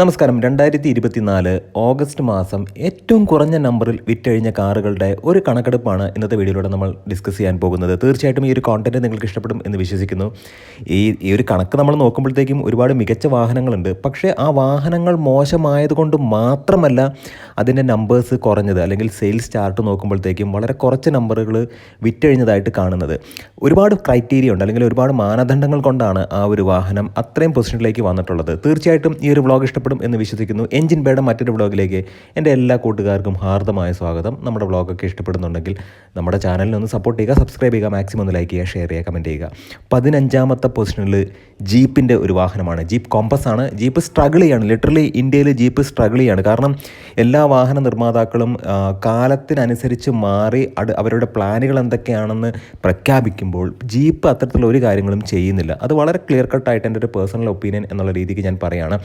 നമസ്കാരം. രണ്ടായിരത്തി ഇരുപത്തിനാല് ഓഗസ്റ്റ് മാസം ഏറ്റവും കുറഞ്ഞ നമ്പറിൽ വിറ്റഴിഞ്ഞ കാറുകളുടെ ഒരു കണക്കെടുപ്പാണ് ഇന്നത്തെ വീഡിയോയിലൂടെ നമ്മൾ ഡിസ്കസ് ചെയ്യാൻ പോകുന്നത്. തീർച്ചയായിട്ടും ഈ ഒരു കോണ്ടന്റ് നിങ്ങൾക്ക് ഇഷ്ടപ്പെടും എന്ന് വിശ്വസിക്കുന്നു. ഈ ഈ ഒരു കണക്ക് നമ്മൾ നോക്കുമ്പോഴത്തേക്കും ഒരുപാട് മികച്ച വാഹനങ്ങളുണ്ട്. പക്ഷേ ആ വാഹനങ്ങൾ മോശമായതുകൊണ്ട് മാത്രമല്ല അതിന്റെ നമ്പേഴ്സ് കുറഞ്ഞത് അല്ലെങ്കിൽ സെയിൽസ് ചാർട്ട് നോക്കുമ്പോഴത്തേക്കും വളരെ കുറച്ച് നമ്പറുകൾ വിറ്റഴിഞ്ഞതായിട്ട് കാണുന്നത്. ഒരുപാട് ക്രൈറ്റീരിയ ഉണ്ട് അല്ലെങ്കിൽ ഒരുപാട് മാനദണ്ഡങ്ങൾ കൊണ്ടാണ് ആ ഒരു വാഹനം അത്രയും പൊസിഷനിലേക്ക് വന്നിട്ടുള്ളത്. തീർച്ചയായിട്ടും ഈ ഒരു വ്ളോഗ് ഇഷ്ടപ്പെടും എന്ന് വിശ്വസിക്കുന്നു. എഞ്ചിൻ ബേയുടെ മറ്റൊരു വ്ളോഗിലേക്ക് എന്റെ എല്ലാ കൂട്ടുകാർക്കും ഹാർദമായ സ്വാഗതം. നമ്മുടെ വ്ളോഗൊക്കെ ഇഷ്ടപ്പെടുന്നുണ്ടെങ്കിൽ നമ്മുടെ ചാനലിനെ ഒന്ന് സപ്പോർട്ട് ചെയ്യുക സബ്സ്ക്രൈബ് ചെയ്യുക മാക്സിമം ഒന്ന് ലൈക്ക് ചെയ്യുക ഷെയർ ചെയ്യുക കമന്റ് ചെയ്യുക. പതിനഞ്ചാമത്തെ പൊസിഷനിൽ ജീപ്പിന്റെ ഒരു വാഹനമാണ്. ജീപ്പ് കോമ്പസ് ആണ്. ജീപ്പ് സ്ട്രഗിൾ ചെയ്യാണ്. ലിറ്ററലി ഇന്ത്യയിൽ ജീപ്പ് സ്ട്രഗിൾ ചെയ്യാണ്. കാരണം എല്ലാ വാഹന നിർമ്മാതാക്കളും കാലത്തിനനുസരിച്ച് മാറി അട് അവരുടെ പ്ലാനുകൾ എന്തൊക്കെയാണെന്ന് പ്രഖ്യാപിക്കുമ്പോൾ ജീപ്പ് അത്തരത്തിലുള്ള ഒരു കാര്യങ്ങളും ചെയ്യുന്നില്ല. അത് വളരെ ക്ലിയർ കട്ടായിട്ട് എന്റെ ഒരു പേഴ്സണൽ ഒപ്പീനിയൻ എന്നുള്ള രീതിക്ക് ഞാൻ പറയുകയാണ്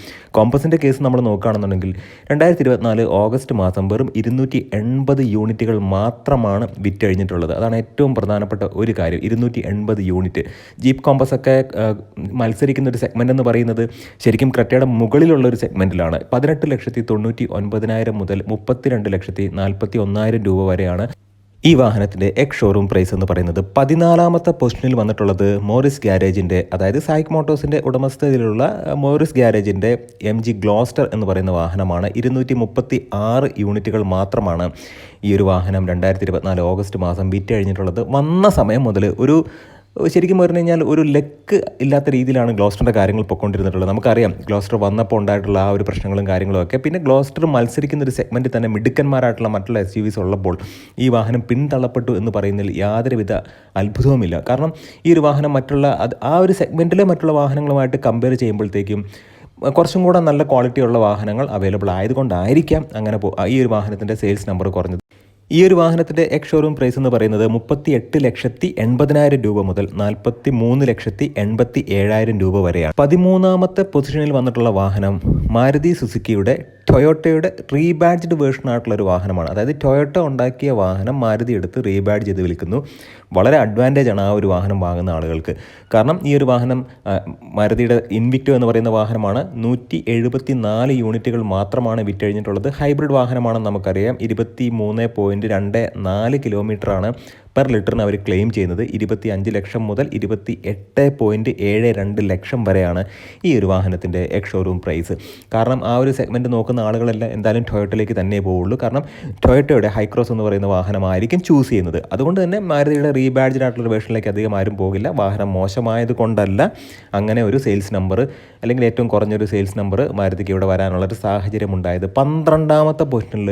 കോമ്പസിന്റെ കേസ് നമ്മൾ നോക്കുകയാണെന്നുണ്ടെങ്കിൽ രണ്ടായിരത്തി ഇരുപത്തിനാല് ഓഗസ്റ്റ് മാസം വെറും ഇരുന്നൂറ്റി എൺപത് യൂണിറ്റുകൾ മാത്രമാണ് വിറ്റഴിഞ്ഞിട്ടുള്ളത് അതാണ് ഏറ്റവും പ്രധാനപ്പെട്ട ഒരു കാര്യം. ഇരുന്നൂറ്റി എൺപത് യൂണിറ്റ്. ജീപ്പ് കോമ്പസ് ഒക്കെ മത്സരിക്കുന്ന ഒരു സെഗ്മെന്റ് എന്ന് പറയുന്നത് ശരിക്കും ക്രെറ്റയുടെ മുകളിലുള്ള ഒരു സെഗ്മെന്റിലാണ് പതിനെട്ട് ലക്ഷത്തി തൊണ്ണൂറ്റി ഒൻപതിനായിരം മുതൽ മുപ്പത്തിരണ്ട് ലക്ഷത്തി നാൽപ്പത്തി ഒന്നായിരം രൂപ വരെയാണ് ഈ വാഹനത്തിന്റെ എക്സ് ഷോറൂം പ്രൈസ് എന്ന് പറയുന്നത് പതിനാലാമത്തെ പൊസിഷനിൽ വന്നിട്ടുള്ളത് മോറിസ് ഗ്യാരേജിന്റെ അതായത് സായിക് മോട്ടോഴ്സിന്റെ ഉടമസ്ഥതയിലുള്ള മോറിസ് ഗ്യാരേജിന്റെ എം ജി ഗ്ലോസ്റ്റർ എന്ന് പറയുന്ന വാഹനമാണ്. ഇരുന്നൂറ്റി മുപ്പത്തി ആറ് യൂണിറ്റുകൾ മാത്രമാണ് ഈ ഒരു വാഹനം രണ്ടായിരത്തി ഇരുപത്തിനാല് ഓഗസ്റ്റ് മാസം വിറ്റ് കഴിഞ്ഞിട്ടുള്ളത്. വന്ന സമയം മുതൽ ഒരു ശരിക്കും പറഞ്ഞു കഴിഞ്ഞാൽ ഒരു ലെക്ക് ഇല്ലാത്ത രീതിയിലാണ് ഗ്ലോസ്റ്ററിന്റെ കാര്യങ്ങൾ പൊയ്ക്കൊണ്ടിരുന്നിട്ടുള്ളത്. നമുക്കറിയാം ഗ്ലോസ്റ്റർ വന്നപ്പോൾ ഉണ്ടായിട്ടുള്ള ആ ഒരു പ്രശ്നങ്ങളും കാര്യങ്ങളും ഒക്കെ. പിന്നെ ഗ്ലോസ്റ്റർ മത്സരിക്കുന്ന ഒരു സെഗ്മെന്റിൽ തന്നെ മിടുക്കന്മാരായിട്ടുള്ള മറ്റുള്ള എസ് യു വിസ് ഉള്ളപ്പോൾ ഈ വാഹനം പിന്തള്ളപ്പെട്ടു എന്ന് പറയുന്നതിൽ യാതൊരുവിധ അത്ഭുതവുമില്ല. കാരണം ഈ ഒരു വാഹനം മറ്റുള്ള ആ ഒരു സെഗ്മെന്റിലെ മറ്റുള്ള വാഹനങ്ങളുമായിട്ട് കമ്പയർ ചെയ്യുമ്പോഴത്തേക്കും കുറച്ചും കൂടെ നല്ല ക്വാളിറ്റിയുള്ള വാഹനങ്ങൾ അവൈലബിൾ ആയതുകൊണ്ടായിരിക്കാം അങ്ങനെ ഈ ഒരു വാഹനത്തിന്റെ സെയിൽസ് നമ്പർ കുറഞ്ഞത്. ഈ ഒരു വാഹനത്തിന്റെ എക്സ് ഷോറൂം പ്രൈസ് എന്ന് പറയുന്നത് മുപ്പത്തി എട്ട് ലക്ഷത്തി എൺപതിനായിരം രൂപ മുതൽ നാൽപ്പത്തി മൂന്ന് ലക്ഷത്തി എൺപത്തി ഏഴായിരം രൂപ വരെയാണ്. പതിമൂന്നാമത്തെ പൊസിഷനിൽ വന്നിട്ടുള്ള വാഹനം മാരുതി സുസുക്കിയുടെ ടൊയോട്ടയുടെ റീബാഡ്ജ്ഡ് വേർഷൻ ആയിട്ടുള്ള ഒരു വാഹനമാണ്. അതായത് ടൊയോട്ട ഉണ്ടാക്കിയ വാഹനം മാരുതി എടുത്ത് റീബാഡ് ചെയ്ത് വിൽക്കുന്നു വളരെ അഡ്വാന്റേജ് ആണ് ആ ഒരു വാഹനം വാങ്ങുന്ന ആളുകൾക്ക്. കാരണം ഈ ഒരു വാഹനം മാരുതിയുടെ ഇൻവിക്റ്റോ എന്ന് പറയുന്ന വാഹനമാണ്. നൂറ്റി എഴുപത്തി നാല് യൂണിറ്റുകൾ മാത്രമാണ് വിറ്റഴിഞ്ഞിട്ടുള്ളത്. ഹൈബ്രിഡ് വാഹനമാണെന്ന് നമുക്കറിയാം. ഇരുപത്തി മൂന്ന് പോയിന്റ് രണ്ട് നാല് കിലോമീറ്ററാണ് പെർ ലിറ്ററിന് അവർ ക്ലെയിം ചെയ്യുന്നത് ഇരുപത്തി അഞ്ച് ലക്ഷം മുതൽ ഇരുപത്തി എട്ട് പോയിന്റ് ഏഴ് രണ്ട് ലക്ഷം വരെയാണ് ഈ ഒരു വാഹനത്തിന്റെ എക്സ് ഷോറൂം പ്രൈസ് കാരണം ആ ഒരു സെഗ്മെന്റ് നോക്കുന്ന ആളുകളെല്ലാം എന്തായാലും ടൊയറ്റയിലേക്ക് തന്നെ പോവുള്ളൂ. കാരണം ടൊയറ്റയുടെ ഹൈക്രോസ് എന്ന് പറയുന്ന വാഹനമായിരിക്കും ചൂസ് ചെയ്യുന്നത്. അതുകൊണ്ട് തന്നെ മാരുതിയുടെ റീബാഡ്ജഡ് ആയിട്ടുള്ള വേർഷനിലേക്ക് അധികം ആരും പോകില്ല. വാഹനം മോശമായത് കൊണ്ടല്ല അങ്ങനെ ഒരു സെയിൽസ് നമ്പർ അല്ലെങ്കിൽ ഏറ്റവും കുറഞ്ഞൊരു സെയിൽസ് നമ്പർ മാരുതിക്ക് ഇവിടെ വരാനുള്ള ഒരു സാഹചര്യം ഉണ്ടായത് പന്ത്രണ്ടാമത്തെ പൊസിഷനിൽ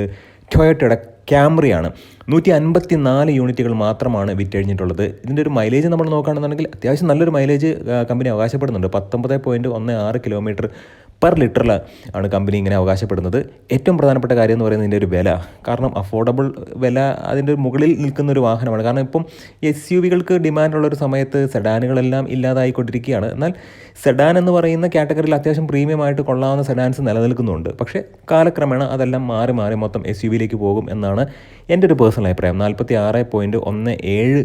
ടൊയോട്ടയുടെ ക്യാമറിയാണ് നൂറ്റി അൻപത്തി നാല് യൂണിറ്റുകൾ മാത്രമാണ് വിറ്റഴിഞ്ഞിട്ടുള്ളത്. ഇതിന്റെ ഒരു മൈലേജ് നമ്മൾ നോക്കുകയാണെന്നുണ്ടെങ്കിൽ അത്യാവശ്യം നല്ലൊരു മൈലേജ് കമ്പനി അവകാശപ്പെടുന്നുണ്ട്. പത്തൊമ്പത് പോയിന്റ് ഒന്ന് ആറ് കിലോമീറ്റർ പെർ ലിറ്ററിൽ ആണ് കമ്പനി ഇങ്ങനെ അവകാശപ്പെടുന്നത്. ഏറ്റവും പ്രധാനപ്പെട്ട കാര്യം എന്ന് പറയുന്നത് ഇതിന്റെ ഒരു വില. കാരണം അഫോർഡബിൾ വില അതിന്റെ ഒരു മുകളിൽ നിൽക്കുന്ന ഒരു വാഹനമാണ്. കാരണം ഇപ്പം എസ് യു വികൾക്ക് ഡിമാൻഡുള്ള ഒരു സമയത്ത് സെഡാനുകളെല്ലാം ഇല്ലാതായിക്കൊണ്ടിരിക്കുകയാണ്. എന്നാൽ സെഡാൻ എന്ന് പറയുന്ന കാറ്റഗറിയിൽ അത്യാവശ്യം പ്രീമിയം ആയിട്ട് കൊള്ളാവുന്ന സെഡാൻസ് നിലനിൽക്കുന്നുണ്ട്. പക്ഷേ കാലക്രമേണ അതെല്ലാം മാറി മാറി മൊത്തം എസ് യു വിയിലേക്ക് പോകും എന്നാണ് എന്റെ ഒരു പേഴ്സണൽ അഭിപ്രായം. നാൽപ്പത്തി ആറ് പോയിന്റ് ഒന്ന് ഏഴ്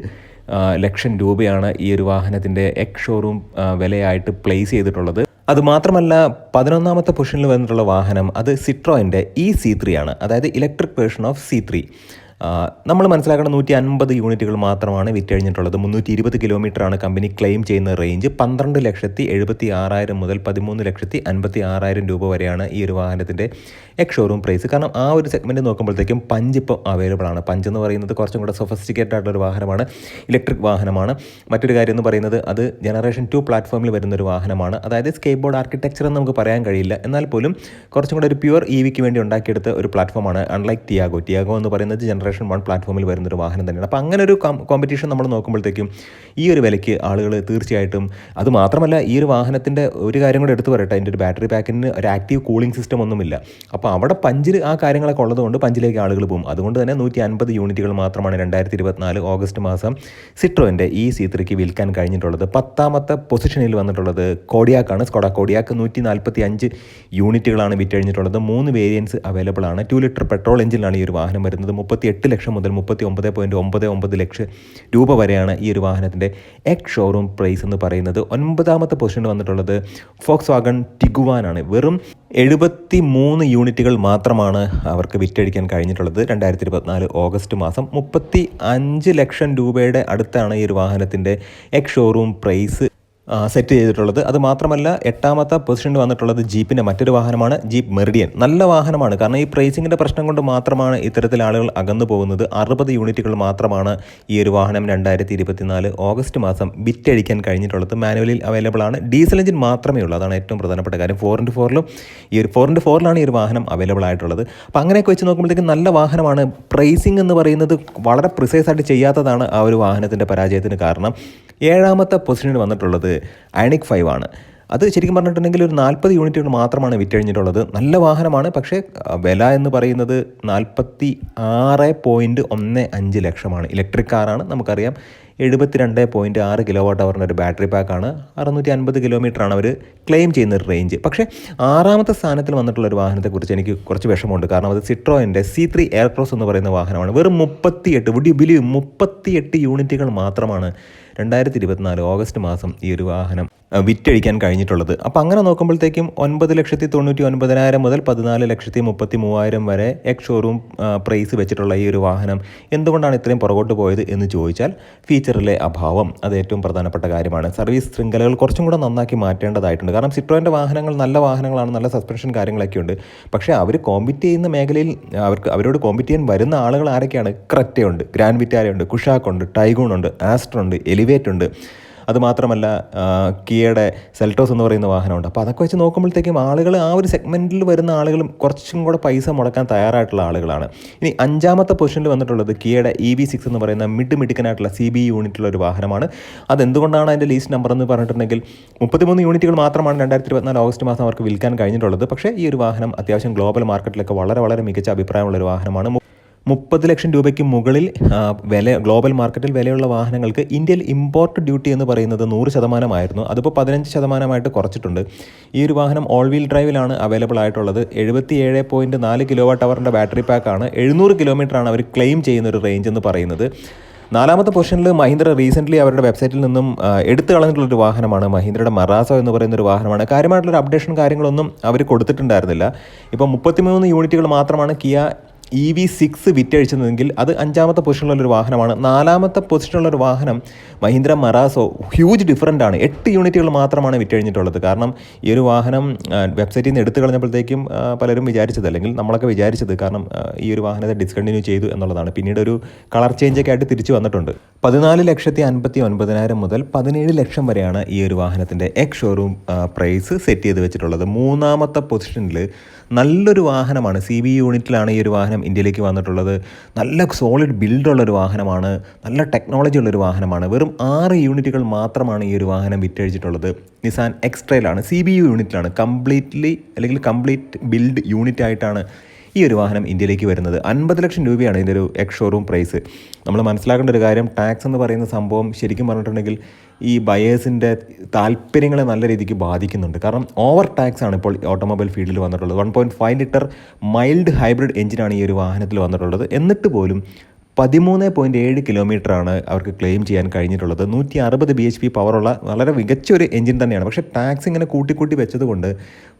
ലക്ഷം രൂപയാണ് ഈ ഒരു വാഹനത്തിന്റെ എക്സ് ഷോറൂം വിലയായിട്ട് പ്ലേസ് ചെയ്തിട്ടുള്ളത്. അതുമാത്രമല്ല പതിനൊന്നാമത്തെ പൊസിഷനിൽ വന്നിട്ടുള്ള വാഹനം അത് സിട്രോയിന്റെ ഇ സി ത്രീ ആണ്. അതായത് electric version of C three നമ്മൾ മനസ്സിലാക്കേണ്ട നൂറ്റി അൻപത് യൂണിറ്റുകൾ മാത്രമാണ് വിറ്റഴിഞ്ഞിട്ടുള്ളത്. മുന്നൂറ്റി ഇരുപത് കിലോമീറ്ററാണ് കമ്പനി ക്ലെയിം ചെയ്യുന്ന റേഞ്ച്. പന്ത്രണ്ട് ലക്ഷത്തി എഴുപത്തി ആറായിരം മുതൽ പതിമൂന്ന് ലക്ഷത്തി അൻപത്തി ആറായിരം രൂപ വരെയാണ് ഈ ഒരു വാഹനത്തിന്റെ എക്സ് ഷോറൂം പ്രൈസ് കാരണം ആ ഒരു സെഗ്മെന്റ് നോക്കുമ്പോഴത്തേക്കും പഞ്ച് ഇപ്പോൾ അവൈലബിൾ ആണ്. പഞ്ച് എന്ന് പറയുന്നത് കുറച്ചും കൂടെ സൊഫസ്റ്റിക്കേറ്റഡ് ആയിട്ടുള്ള ഒരു വാഹനമാണ്. ഇലക്ട്രിക് വാഹനമാണ്. മറ്റൊരു കാര്യം എന്ന് പറയുന്നത് അത് ജനറേഷൻ ടു പ്ലാറ്റ്ഫോമിൽ വരുന്ന ഒരു വാഹനമാണ്. അതായത് സ്കേബോർഡ് ബോർഡ് ആർക്കിടെക്ചർ എന്ന് നമുക്ക് പറയാൻ കഴിയില്ല. എന്നാൽ പോലും കുറച്ചും കൂടെ ഒരു പ്യുവർ ഇ വിക്ക് വേണ്ടി ഉണ്ടാക്കിയെടുത്ത ഒരു പ്ലാറ്റ്ഫോമാണ് അൺലൈക്ക് ടിയാഗോ ടിയാഗോ എന്ന് പറയുന്നത് ജനറേഷൻ വൺ പ്ലാറ്റ്ഫോമിൽ വരുന്നൊരു വാഹനം തന്നെയാണ്. അപ്പോൾ അങ്ങനെ ഒരു കോമ്പറ്റീഷൻ നമ്മൾ നോക്കുമ്പോഴത്തേക്കും ഈ ഒരു വിലയ്ക്ക് ആളുകൾ തീർച്ചയായിട്ടും അത് മാത്രമല്ല ഈ ഒരു വാഹനത്തിന്റെ ഒരു കാര്യം കൂടെ എടുത്തു പറയട്ടെ. അതിന്റെ ഒരു ബാറ്ററി പാക്കിന് ഒരു ആക്റ്റീവ് കൂളിംഗ് സിസ്റ്റം ഒന്നുമില്ല. അപ്പോൾ അവിടെ പഞ്ചിൽ ആ കാര്യങ്ങളൊക്കെ ഉള്ളതുകൊണ്ട് പഞ്ചിലേക്ക് ആളുകൾ പോകും. അതുകൊണ്ട് തന്നെ നൂറ്റി അൻപത് യൂണിറ്റുകൾ മാത്രമാണ് രണ്ടായിരത്തി ഇരുപത്തിനാല് ഓഗസ്റ്റ് മാസം സിട്രോന്റെ ഈ സി ത്രീക്ക് വിൽക്കാൻ കഴിഞ്ഞിട്ടുള്ളത്. പത്താമത്തെ പൊസിഷനിൽ വന്നിട്ടുള്ളത് കോഡിയാക്കാണ് സ്കോഡ കോഡിയാക്ക് നൂറ്റി നാൽപ്പത്തി അഞ്ച് യൂണിറ്റുകളാണ് വിറ്റഴിഞ്ഞിട്ടുള്ളത്. മൂന്ന് വേരിയൻസ് അവൈലബിൾ ആണ്. ടു ലിറ്റർ പെട്രോൾ എഞ്ചിനാണ് ഈ ഒരു വാഹനം വരുന്നത്. മുപ്പത്തി എട്ട് ലക്ഷം മുതൽ മുപ്പത്തി ഒമ്പത് പോയിന്റ് ഒമ്പത് ഒമ്പത് ലക്ഷം രൂപ വരെയാണ് ഈ ഒരു വാഹനത്തിന്റെ എക്സ് ഷോറൂം പ്രൈസ് എന്ന് പറയുന്നത്. ഒൻപതാമത്തെ പൊസിഷനിൽ വന്നിട്ടുള്ളത് ഫോക്സ് വാഗൺ ടിഗുവാനാണ് വെറും എഴുപത്തി മൂന്ന് യൂണിറ്റുകൾ മാത്രമാണ് അവർക്ക് വിറ്റഴിക്കാൻ കഴിഞ്ഞിട്ടുള്ളത്. രണ്ടായിരത്തി ഇരുപത്തിനാല് ഓഗസ്റ്റ് മാസം മുപ്പത്തി അഞ്ച് ലക്ഷം രൂപയുടെ അടുത്താണ് ഈ ഒരു വാഹനത്തിന്റെ എക്സ് ഷോറൂം പ്രൈസ് സെറ്റ് ചെയ്തിട്ടുള്ളത്. അത് മാത്രമല്ല എട്ടാമത്തെ പൊസിഷനിൽ വന്നിട്ടുള്ളത് ജീപ്പിന്റെ മറ്റൊരു വാഹനമാണ് ജീപ്പ് മെറിഡിയൻ. നല്ല വാഹനമാണ്. കാരണം ഈ പ്രൈസിങ്ങിന്റെ പ്രശ്നം കൊണ്ട് മാത്രമാണ് ഇത്തരത്തിൽ ആളുകൾ അകന്നു പോകുന്നത്. അറുപത് യൂണിറ്റുകൾ മാത്രമാണ് ഈ ഒരു വാഹനം രണ്ടായിരത്തി ഇരുപത്തിനാല് ഓഗസ്റ്റ് മാസം വിറ്റഴിക്കാൻ കഴിഞ്ഞിട്ടുള്ളത്. മാനുവലിൽ അവൈലബിൾ ആണ്. ഡീസൽ എഞ്ചിൻ മാത്രമേ ഉള്ളൂ. അതാണ് ഏറ്റവും പ്രധാനപ്പെട്ട കാര്യം. ഫോർ ഇന്റു ഫോറിലും ഈ ഒരു ഫോർ ഇന്റു ഫോറിലാണ് ഈ ഒരു വാഹനം അവൈലബിൾ ആയിട്ടുള്ളത്. അപ്പോൾ അങ്ങനെയൊക്കെ വെച്ച് നോക്കുമ്പോഴത്തേക്കും നല്ല വാഹനമാണ്. പ്രൈസിങ് എന്ന് പറയുന്നത് വളരെ പ്രിസൈസ് ആയിട്ട് ചെയ്യാത്തതാണ് ആ ഒരു വാഹനത്തിന്റെ പരാജയത്തിന് കാരണം. ഏഴാമത്തെ പൊസിഷനിൽ വന്നിട്ടുള്ളത് അയണിക് ഫൈവ് ആണ്. അത് ശരിക്കും പറഞ്ഞിട്ടുണ്ടെങ്കിൽ ഒരു നാൽപ്പത് യൂണിറ്റുകൾ മാത്രമാണ് വിറ്റഴിഞ്ഞിട്ടുള്ളത്. നല്ല വാഹനമാണ് പക്ഷേ വില എന്ന് പറയുന്നത് നാൽപ്പത്തി ആറ് പോയിന്റ് ഒന്ന് അഞ്ച് ലക്ഷമാണ്. ഇലക്ട്രിക് കാറാണ് നമുക്കറിയാം. എഴുപത്തിരണ്ട് പോയിന്റ് ആറ് കിലോ വാട്ട് അവറിന്റെ ഒരു ബാറ്ററി പാക്കാണ് അറുന്നൂറ്റി അൻപത് കിലോമീറ്ററാണ് അവർ ക്ലെയിം ചെയ്യുന്ന ഒരു റേഞ്ച് പക്ഷേ ആറാമത്തെ സ്ഥാനത്തിൽ വന്നിട്ടുള്ള ഒരു വാഹനത്തെക്കുറിച്ച് എനിക്ക് കുറച്ച് വിഷമമുണ്ട്. കാരണം അത് സിട്രോയിന്റെ സി ത്രീ എയർക്രോസ് എന്ന് പറയുന്ന വാഹനമാണ്. വെറും മുപ്പത്തിയെട്ട് വുഡ് യു ബിലീവ് മുപ്പത്തിയെട്ട് യൂണിറ്റുകൾ മാത്രമാണ് രണ്ടായിരത്തി ഇരുപത്തിനാല് ഓഗസ്റ്റ് മാസം ഈ ഒരു വാഹനം വിറ്റഴിക്കാൻ കഴിഞ്ഞിട്ടുള്ളത്. അപ്പോൾ അങ്ങനെ നോക്കുമ്പോഴത്തേക്കും ഒൻപത് ലക്ഷത്തി തൊണ്ണൂറ്റി ഒൻപതിനായിരം മുതൽ പതിനാല് ലക്ഷത്തി മുപ്പത്തി മൂവായിരം വരെ എക്സ് ഷോറൂം പ്രൈസ് വെച്ചിട്ടുള്ള ഈ ഒരു വാഹനം എന്തുകൊണ്ടാണ് ഇത്രയും പുറകോട്ട് പോയത് എന്ന് ചോദിച്ചാൽ ഫീച്ചറിലെ അഭാവം. അത് ഏറ്റവും പ്രധാനപ്പെട്ട കാര്യമാണ്. സർവീസ് ശൃംഖലകൾ കുറച്ചും കൂടെ നന്നാക്കി മാറ്റേണ്ടതായിട്ടുണ്ട്. കാരണം സിട്രോന്റെ വാഹനങ്ങൾ നല്ല വാഹനങ്ങളാണ് നല്ല സസ്പെൻഷൻ കാര്യങ്ങളൊക്കെ ഉണ്ട്. പക്ഷേ അവർ കോമ്പറ്റ് ചെയ്യുന്ന മേഖലയിൽ അവർക്ക് അവരോട് കോമ്പറ്റ് ചെയ്യാൻ വരുന്ന ആളുകൾ ആരൊക്കെയാണ്? ക്രറ്റയുണ്ട് ഗ്രാൻഡ് വിറ്റാരയുണ്ട് കുഷാക്കുണ്ട് ടൈഗൂൺ ഉണ്ട് ആസ്ട്ര ഉണ്ട് എലിവേറ്റ് ഉണ്ട്. അതുമാത്രമല്ല കിയയുടെ സെൽറ്റോസ് എന്ന് പറയുന്ന വാഹനമുണ്ട്. അപ്പോൾ അതൊക്കെ വെച്ച് നോക്കുമ്പോഴത്തേക്കും ആളുകൾ ആ ഒരു സെഗ്മെന്റിൽ വരുന്ന ആളുകളും കുറച്ചും കൂടെ പൈസ മുടക്കാൻ തയ്യാറായിട്ടുള്ള ആളുകളാണ്. ഇനി അഞ്ചാമത്തെ പൊസിഷനിൽ വന്നിട്ടുള്ളത് കിയയുടെ ഇ വി സിക്സ് എന്ന് പറയുന്ന മിഡ് മിടുക്കനായിട്ടുള്ള സി ബി യൂണിറ്റുള്ള ഒരു വാഹനമാണ്. അതെന്തുകൊണ്ടാണ് അതിന്റെ ലീസ്റ്റ് നമ്പർ എന്ന് പറഞ്ഞിട്ടുണ്ടെങ്കിൽ മുപ്പത്തിമൂന്ന് യൂണിറ്റുകൾ മാത്രമാണ് രണ്ടായിരത്തി ഇരുപത്തിനാല് ഓഗസ്റ്റ് മാസം അവർക്ക് വിൽക്കാൻ കഴിഞ്ഞിട്ടുള്ളത്. പക്ഷേ ഈ ഒരു വാഹനം അത്യാവശ്യം ഗ്ലോബൽ മാർക്കറ്റിലൊക്കെ വളരെ വളരെ മികച്ച അഭിപ്രായമുള്ള ഒരു വാഹനമാണ്. മുപ്പത് ലക്ഷം രൂപയ്ക്ക് മുകളിൽ വില ഗ്ലോബൽ മാർക്കറ്റിൽ വിലയുള്ള വാഹനങ്ങൾക്ക് ഇന്ത്യയിൽ ഇമ്പോർട്ട് ഡ്യൂട്ടി എന്ന് പറയുന്നത് നൂറ് ശതമാനമായിരുന്നു. അതിപ്പോൾ പതിനഞ്ച് ശതമാനമായിട്ട് കുറച്ചിട്ടുണ്ട്. ഈ ഒരു വാഹനം ഓൾ വീൽ ഡ്രൈവിലാണ് അവൈലബിൾ ആയിട്ടുള്ളത്. എഴുപത്തി ഏഴ് പോയിന്റ് നാല് കിലോ വാട്ട് അവറിന്റെ ബാറ്ററി പാക്കാണ് എഴുന്നൂറ് കിലോമീറ്ററാണ് അവർ ക്ലെയിം ചെയ്യുന്ന ഒരു റേഞ്ച് എന്ന് പറയുന്നത്. നാലാമത്തെ പൊസിഷനിൽ മഹീന്ദ്ര റീസെന്റ്ലി അവരുടെ വെബ്സൈറ്റിൽ നിന്നും എടുത്തു കളഞ്ഞിട്ടുള്ളൊരു വാഹനമാണ് മഹീന്ദ്രയുടെ മറാസോ എന്ന് പറയുന്ന ഒരു വാഹനമാണ്. കാര്യമായിട്ടുള്ളൊരു അപ്ഡേഷൻ കാര്യങ്ങളൊന്നും അവർ കൊടുത്തിട്ടുണ്ടായിരുന്നില്ല. ഇപ്പോൾ മുപ്പത്തിമൂന്ന് യൂണിറ്റുകൾ മാത്രമാണ് കിയ ഇ വി സിക്സ് വിറ്റഴിച്ചതെങ്കിൽ അത് അഞ്ചാമത്തെ പൊസിഷനിലുള്ള ഒരു വാഹനമാണ്. നാലാമത്തെ പൊസിഷനിലുള്ള ഒരു വാഹനം മഹീന്ദ്ര മറാസോ ഹ്യൂജ് ഡിഫറന്റ് ആണ്. എട്ട് യൂണിറ്റുകൾ മാത്രമാണ് വിറ്റഴിഞ്ഞിട്ടുള്ളത്. കാരണം ഈ ഒരു വാഹനം വെബ്സൈറ്റിൽ നിന്ന് എടുത്തു കളഞ്ഞപ്പോഴത്തേക്കും പലരും വിചാരിച്ചത് അല്ലെങ്കിൽ നമ്മളൊക്കെ വിചാരിച്ചത് കാരണം ഈ ഒരു വാഹനത്തെ ഡിസ്കണ്ടിന്യൂ ചെയ്തു എന്നുള്ളതാണ്. പിന്നീട് ഒരു കളർ ചേഞ്ച് ഒക്കെ ആയിട്ട് തിരിച്ചു വന്നിട്ടുണ്ട്. പതിനാല് ലക്ഷത്തി അൻപത്തി ഒൻപതിനായിരം മുതൽ പതിനേഴ് ലക്ഷം വരെയാണ് ഈ ഒരു വാഹനത്തിന്റെ എക്സ് ഷോറൂം പ്രൈസ് സെറ്റ് ചെയ്ത് വെച്ചിട്ടുള്ളത്. മൂന്നാമത്തെ പൊസിഷനിൽ നല്ലൊരു വാഹനമാണ്. സി ബി യൂണിറ്റിലാണ് ഈ ഒരു വാഹനം ഇന്ത്യയിലേക്ക് വന്നിട്ടുള്ളത് നല്ല സോളിഡ് ബിൽഡുള്ള ഒരു വാഹനമാണ് നല്ല ടെക്നോളജി ഉള്ളൊരു വാഹനമാണ്. വെറും ആറ് യൂണിറ്റുകൾ മാത്രമാണ് ഈ ഒരു വാഹനം വിറ്റഴിച്ചിട്ടുള്ളത്. നിസാൻ എക്സ്ട്രയിലാണ് സി ബി യു യൂണിറ്റിലാണ്. കംപ്ലീറ്റ്ലി അല്ലെങ്കിൽ കംപ്ലീറ്റ് ബിൽഡ് യൂണിറ്റ് ആയിട്ടാണ് ഈ ഒരു വാഹനം ഇന്ത്യയിലേക്ക് വരുന്നത്. അൻപത് ലക്ഷം രൂപയാണ് ഇതിന്റെ ഒരു എക്സ് ഷോറൂം പ്രൈസ് നമ്മൾ മനസ്സിലാക്കേണ്ട ഒരു കാര്യം ടാക്സ് എന്ന് പറയുന്ന സംഭവം ശരിക്കും പറഞ്ഞിട്ടുണ്ടെങ്കിൽ ഈ ബയേഴ്സിന്റെ താല്പര്യങ്ങളെ നല്ല രീതിക്ക് ബാധിക്കുന്നുണ്ട്. കാരണം ഓവർ ടാക്സ് ആണ് ഇപ്പോൾ ഓട്ടോമൊബൈൽ ഫീൽഡിൽ വന്നിട്ടുള്ളത്. One point five litre mild hybrid എഞ്ചിനാണ് ഈ ഒരു വാഹനത്തിൽ വന്നിട്ടുള്ളത്. എന്നിട്ട് പോലും പതിമൂന്ന് പോയിന്റ് ഏഴ് കിലോമീറ്ററാണ് അവർക്ക് ക്ലെയിം ചെയ്യാൻ കഴിഞ്ഞിട്ടുള്ളത്. നൂറ്റി അറുപത് ബി എച്ച് പി പവറുള്ള വളരെ മികച്ച ഒരു എഞ്ചിൻ തന്നെയാണ്. പക്ഷേ ടാക്സ് ഇങ്ങനെ കൂട്ടിക്കൂട്ടി വെച്ചതുകൊണ്ട്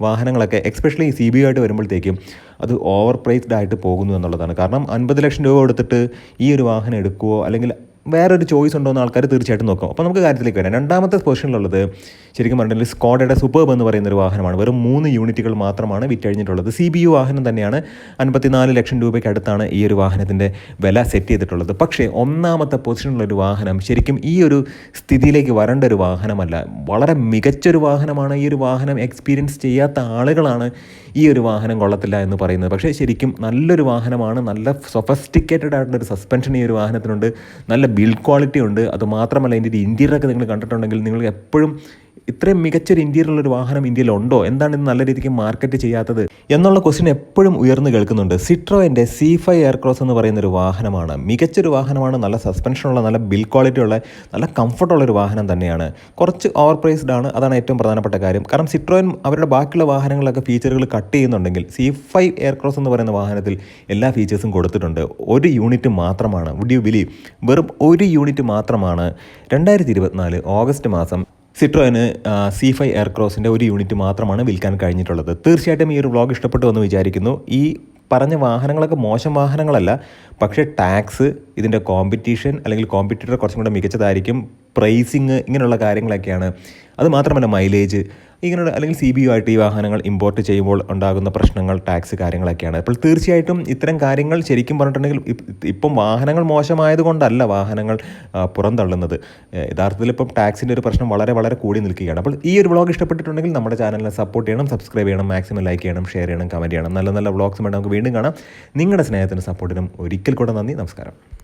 വാഹനങ്ങളൊക്കെ എക്സ്പെഷ്യലി സി ബി ആയിട്ട് വരുമ്പോഴത്തേക്കും അത് ഓവർ പ്രൈസ്ഡ് ആയിട്ട് പോകുന്നു എന്നുള്ളതാണ്. കാരണം അൻപത് ലക്ഷം രൂപ കൊടുത്തിട്ട് ഈ ഒരു വാഹനം എടുക്കുവോ അല്ലെങ്കിൽ വേറൊരു ചോയ്സ് ഉണ്ടോ എന്ന് ആൾക്കാർ തീർച്ചയായിട്ടും നോക്കും. അപ്പോൾ നമുക്ക് കാര്യത്തിലേക്ക് വരാം. രണ്ടാമത്തെ പൊസിഷനിലുള്ളത് ശരിക്കും പറഞ്ഞിട്ടുണ്ടെങ്കിൽ സ്കോഡയുടെ സൂപ്പർബ് എന്ന് പറയുന്ന ഒരു വാഹനമാണ്. വെറും മൂന്ന് യൂണിറ്റുകൾ മാത്രമാണ് വിറ്റഴിഞ്ഞിട്ടുള്ളത്. സി ബി യു വാഹനം തന്നെയാണ് അൻപത്തിനാല് ലക്ഷം രൂപയ്ക്ക് അടുത്താണ് ഈ ഒരു വാഹനത്തിന്റെ വില സെറ്റ് ചെയ്തിട്ടുള്ളത്. പക്ഷേ ഒന്നാമത്തെ പൊസിഷനിലുള്ള ഒരു വാഹനം ശരിക്കും ഈ ഒരു സ്ഥിതിയിലേക്ക് വരേണ്ട ഒരു വാഹനമല്ല. വളരെ മികച്ചൊരു വാഹനമാണ് ഈ ഒരു വാഹനം. എക്സ്പീരിയൻസ് ചെയ്യാത്ത ആളുകളാണ് ഈ ഒരു വാഹനം കൊള്ളത്തില്ല എന്ന് പറയുന്നത്. പക്ഷേ ശരിക്കും നല്ലൊരു വാഹനമാണ്. നല്ല സൊഫസ്റ്റിക്കേറ്റഡ് ആയിട്ടുള്ള ഒരു സസ്പെൻഷൻ ഈ ഒരു വാഹനത്തിനുണ്ട്. നല്ല ബിൽഡ് ക്വാളിറ്റി ഉണ്ട്. അതുമാത്രമല്ല ഇതിന്റെ ഒരു ഇന്റീരിയറൊക്കെ നിങ്ങൾ കണ്ടിട്ടുണ്ടെങ്കിൽ നിങ്ങൾ എപ്പോഴും ഇത്രയും മികച്ചൊരു ഇന്ത്യയിലുള്ള ഒരു വാഹനം ഇന്ത്യയിലുണ്ടോ? എന്താണ് ഇത് നല്ല രീതിക്ക് മാർക്കറ്റ് ചെയ്യാത്തത്? എന്നുള്ള ക്വസ്റ്റ്യൻ എപ്പോഴും ഉയർന്നു കേൾക്കുന്നുണ്ട്. സിട്രോയിന്റെ സി ഫൈവ് എയർക്രോസ് എന്ന് പറയുന്ന ഒരു വാഹനമാണ്. മികച്ചൊരു വാഹനമാണ് നല്ല സസ്പെൻഷനുള്ള നല്ല ബിൽ ക്വാളിറ്റി ഉള്ള നല്ല കംഫർട്ടുള്ള ഒരു വാഹനം തന്നെയാണ്. കുറച്ച് ഓവർ പ്രൈസ്ഡ് ആണ് അതാണ് ഏറ്റവും പ്രധാനപ്പെട്ട കാര്യം. കാരണം സിട്രോയിൻ അവരുടെ ബാക്കിയുള്ള വാഹനങ്ങളൊക്കെ ഫീച്ചറുകൾ കട്ട് ചെയ്യുന്നുണ്ടെങ്കിൽ സി ഫൈവ് എയർക്രോസ് എന്ന് പറയുന്ന വാഹനത്തിൽ എല്ലാ ഫീച്ചേഴ്സും കൊടുത്തിട്ടുണ്ട്. ഒരു യൂണിറ്റ് മാത്രമാണ്. വുഡ് യു ബിലീവ് വെറും ഒരു യൂണിറ്റ് മാത്രമാണ്. രണ്ടായിരത്തി ഓഗസ്റ്റ് മാസം സിട്രോയിന് സി ഫൈവ് എയർക്രോസിന്റെ ഒരു യൂണിറ്റ് മാത്രമാണ് വിൽക്കാൻ കഴിഞ്ഞിട്ടുള്ളത്. തീർച്ചയായിട്ടും ഈ ഒരു വ്ളോഗ് ഇഷ്ടപ്പെട്ടു എന്ന് വിചാരിക്കുന്നു. ഈ പറഞ്ഞ വാഹനങ്ങളൊക്കെ മോശം വാഹനങ്ങളല്ല പക്ഷേ ടാക്സ് ഇതിന്റെ കോമ്പറ്റീഷൻ അല്ലെങ്കിൽ കോമ്പറ്റീറ്റർ കുറച്ചും കൂടെ മികച്ചതായിരിക്കും. പ്രൈസിങ് ഇങ്ങനെയുള്ള കാര്യങ്ങളൊക്കെയാണ്. അതുമാത്രമല്ല മൈലേജ് ഇങ്ങനെയുള്ള അല്ലെങ്കിൽ സി ബി ആയിട്ട് ഈ വാഹനങ്ങൾ ഇമ്പോർട്ട് ചെയ്യുമ്പോൾ ഉണ്ടാകുന്ന പ്രശ്നങ്ങൾ ടാക്സ് കാര്യങ്ങളൊക്കെയാണ്. അപ്പോൾ തീർച്ചയായിട്ടും ഇത്തരം കാര്യങ്ങൾ ശരിക്കും പറഞ്ഞിട്ടുണ്ടെങ്കിൽ ഇപ്- ഇപ്പം വാഹനങ്ങൾ മോശമായത് കൊണ്ടല്ല വാഹനങ്ങൾ പുറന്തള്ളുന്നത് യഥാർത്ഥത്തിൽ ഇപ്പം ടാക്സിന്റെ ഒരു പ്രശ്നം വളരെ വളരെ കൂടി നിൽക്കുകയാണ്. അപ്പോൾ ഈ ഒരു വ്ളോഗ് ഇഷ്ടപ്പെട്ടിട്ടുണ്ടെങ്കിൽ നമ്മുടെ ചാനലിനെ സപ്പോർട്ട് ചെയ്യണം സബ്സ്ക്രൈബ് ചെയ്യണം മാക്സിമം ലൈക്ക് ചെയ്യണം ഷെയർ ചെയ്യണം കമന്റ് ചെയ്യണം. നല്ല നല്ല വ്ളോഗ്സുമായിട്ട് നമുക്ക് വീണ്ടും കാണാം. നിങ്ങളുടെ സ്നേഹത്തിനും സപ്പോർട്ടിനും ഒരിക്കൽ കൂടെ നന്ദി. നമസ്കാരം.